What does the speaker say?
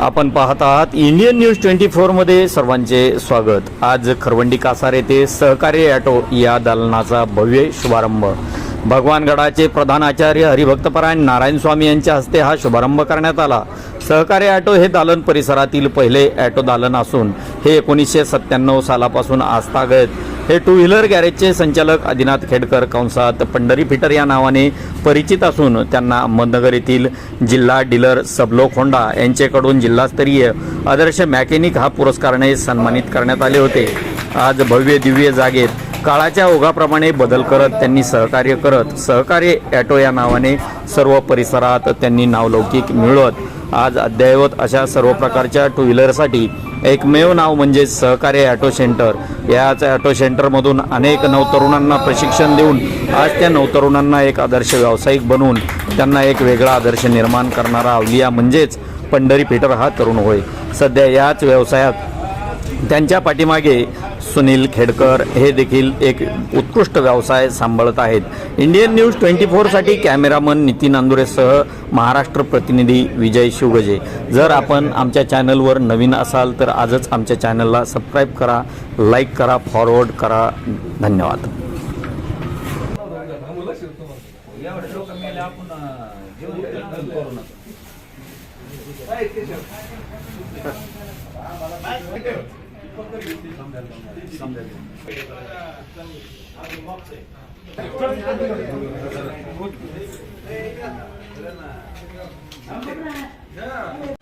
आपण पाहत आहात इंडियन न्यूज ट्वेंटी फोरमध्ये सर्वांचे स्वागत. आज खरवंडी कासार येथे सहकारी ॲटो या दालनाचा भव्य शुभारंभ. भगवानगडाचे प्रधान आचार्य हरिभक्तपरायण नारायण स्वामी यांच्या हस्ते हा शुभारंभ करण्यात आला. सहकारी ॲटो हे दालन परिसरातील पहिले ॲटो दालन असून हे एकोणीसशे सत्त्याण्णव सालापासून आस्थागत हे टू व्हीलर गॅरेजचे संचालक आदिनाथ खेडकर कंसात पंढरी फिटर या नावाने परिचित असून त्यांना अहमदनगर येथील जिल्हा डीलर सबलोक होंडा यांच्याकडून जिल्हास्तरीय आदर्श मॅकॅनिक हा पुरस्काराने सन्मानित करण्यात आले होते. आज भव्य दिव्य जागेत काळाच्या ओघाप्रमाणे बदल करत त्यांनी सहकार्य करत सहकार्य ॲटो या नावाने सर्व परिसरात त्यांनी नावलौकिक मिळवत आज अद्ययावत अशा सर्व प्रकारच्या टू व्हीलरसाठी एकमेव नाव म्हणजे सहकार्य ॲटो सेंटर. याच ॲटो सेंटरमधून अनेक नवतरुणांना प्रशिक्षण देऊन आज त्या नवतरुणांना एक आदर्श व्यावसायिक बनवून त्यांना एक वेगळा आदर्श निर्माण करणारा अवलिया म्हणजेच पंढरी पीटर हा तरुण होय. सध्या याच व्यवसायात त्यांच्या पाठीमागे सुनील खेडकर हे देखील एक उत्कृष्ट व्यवसाय सांभाळत आहेत. इंडियन न्यूज ट्वेंटी फोरसाठी कॅमेरामन नितीन आंदुरेसह महाराष्ट्र प्रतिनिधी विजय शिवगजे. जर आपण आमच्या चॅनलवर नवीन असाल तर आजच आमच्या चॅनलला सबस्क्राईब करा लाईक करा फॉरवर्ड करा. धन्यवाद. Thank you. मेले आपण